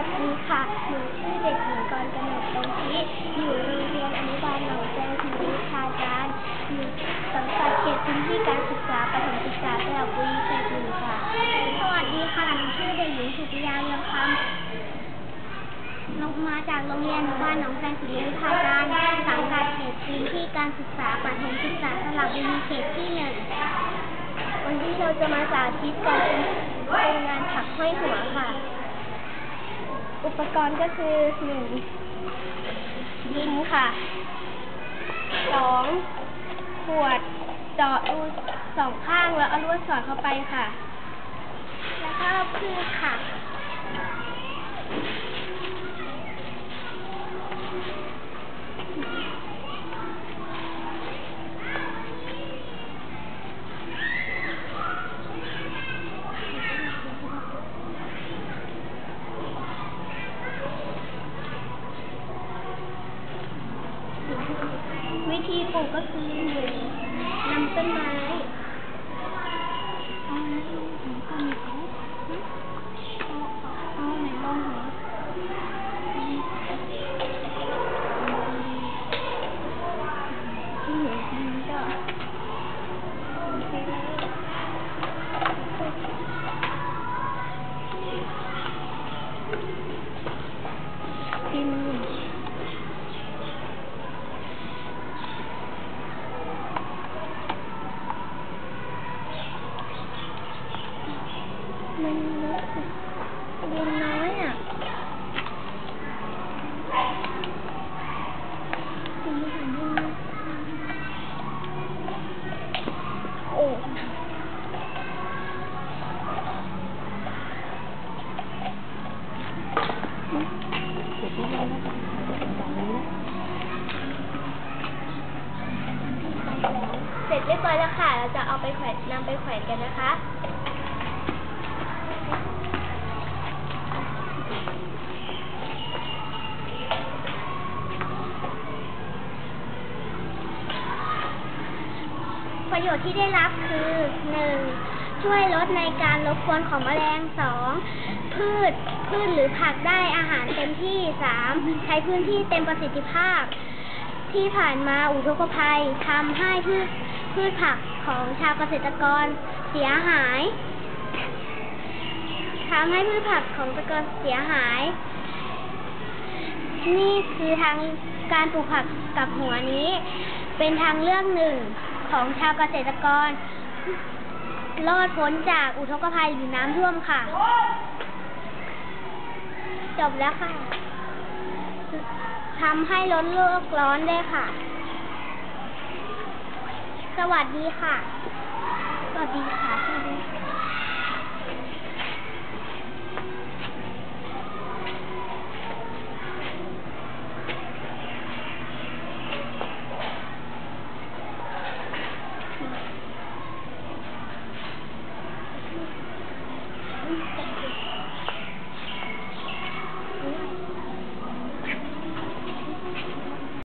วัสดีค่ะ หนูชื่อเด็กหญิงกรกนกตรงที่อยู่โรงเรียนอนุบาลหนองแจงพิวิทาจารอยู่สังกัดเขตพื้นที่การศึกษาประถมศึกษาสระบุรีเขตหนึ่งค่ะ สวัสดีค่ะ หนูชื่อเด็กหญิงสุติยาเรืองคำลงมาจากโรงเรียนอนุบาลหนองแจงพิวิทาจารสังกัดเขตพื้นที่การศึกษาประถมศึกษาสระบุรีเขตที่หนึ่งวันนี้เราจะมาสาธิตการเป็นงานถักห้อยหัวค่ะ อุปกรณ์ก็คือหนึ่งดินค่ะสองขวดเจาะรูสองข้างแล้วเอาลวดสอดเข้าไปค่ะ แล้วก็พืชค่ะ ปลูกก็คือหนึ่งนำต้นไม้เอาไหนลงหัวก่อนเอาเอาเอาไหนลงหัวที่เหลือมันก็ มันเล็กอะเรียนน้อยอะคุณไม่เห็นด้วยนะโอ้เสร็จเรียบร้อยแล้วค่ะ เราจะเอาไปแขวนนำไปแขวนกันนะคะ ประโยชน์ที่ได้รับคือ 1. ช่วยลดในการรบกวนของแมลง 2. พืชพืชหรือผักได้อาหารเต็มที่ 3. ใช้พื้นที่เต็มประสิทธิภาพ ที่ผ่านมาอุทกภัยทำให้พืชพืชผักของชาวเกษตรกรเสียหายทำให้พืชผักของเกษตรกรเสียหาย นี่คือทางการปลูกผักกับหัวนี้ เป็นทางเลือกหนึ่ง ของชาวเกษตรกร รอดพ้นจากอุทกภัยหรือน้ำท่วมค่ะ จบแล้วค่ะทำให้ลดโลกร้อนได้ค่ะ สวัสดีค่ะ สวัสดีค่ะสวัสดี